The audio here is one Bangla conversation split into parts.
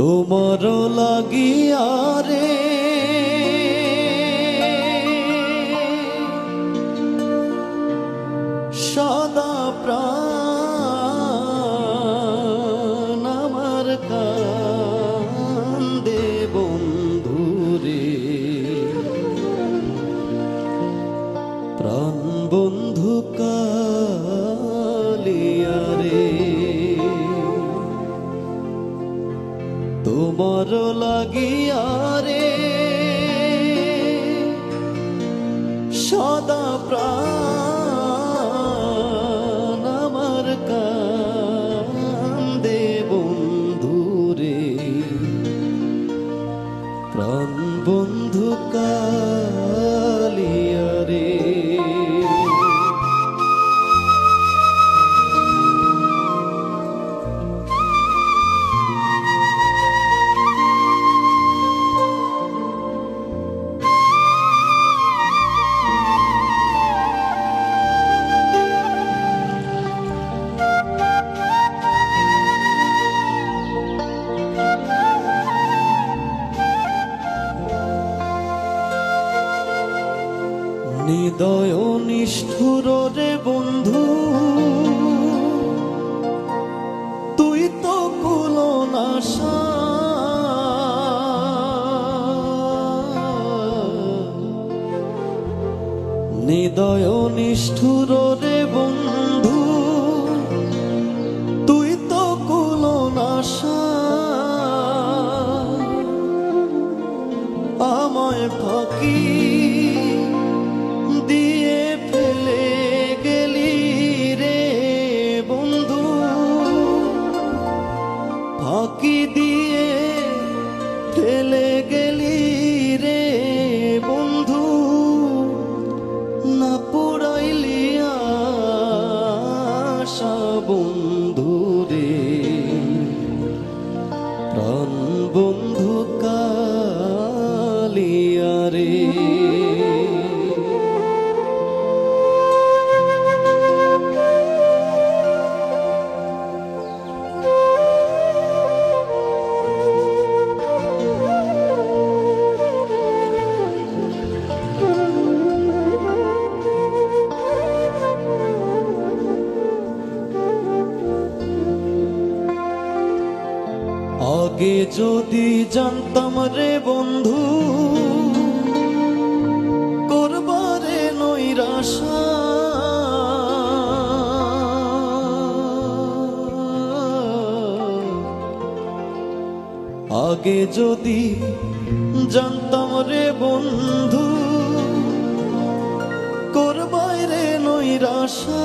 তোমার লাগিয়া রে। সদা প্রাণ আমার কান্দে বন্ধুরে প্রাণ বন্ধু কালিয়া তোমার লাগিয়া রে। সদা প্রাণ হৃদয় নিষ্ঠুর রে বন্ধু। তুই তো কুল নাশা হৃদয় প্রাণ বন্ধু কালিয়া আগে যদি জানতাম রে বন্ধু করবারে নৈরাশা। আগে যদি জানতাম রে বন্ধু করবারে নৈরাশা।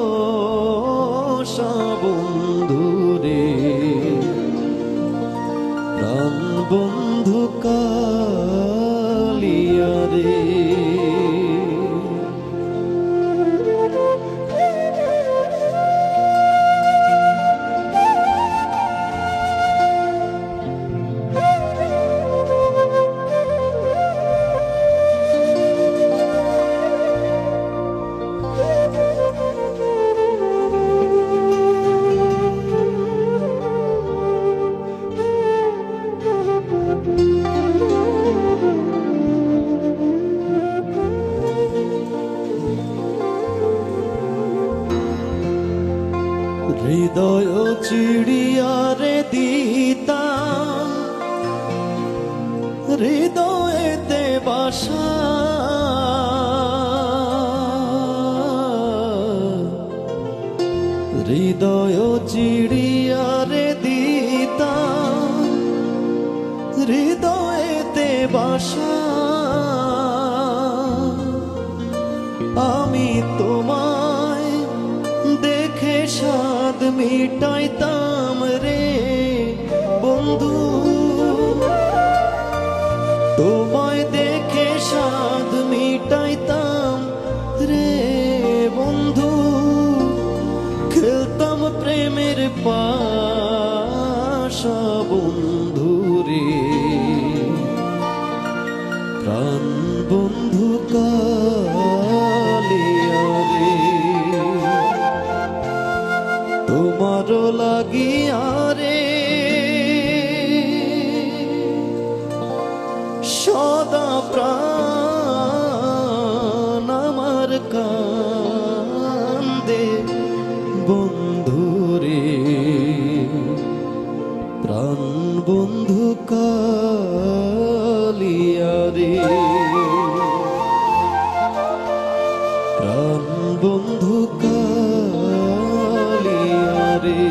হৃদয়েতে বাসা। হৃদয় চিড়িয়া চিড়িয়ারে দিতা, হৃদয়েতে বাসা। আমি তোমায় দেখে স্বাদ মিটাইতাম রে, বন্ধু। লাগিয়া রে। সদা প্রাণ আমার কান্দে বন্ধু রে প্রাণ বন্ধু কালিয়া রে। প্রাণ বন্ধু কালিয়া রে।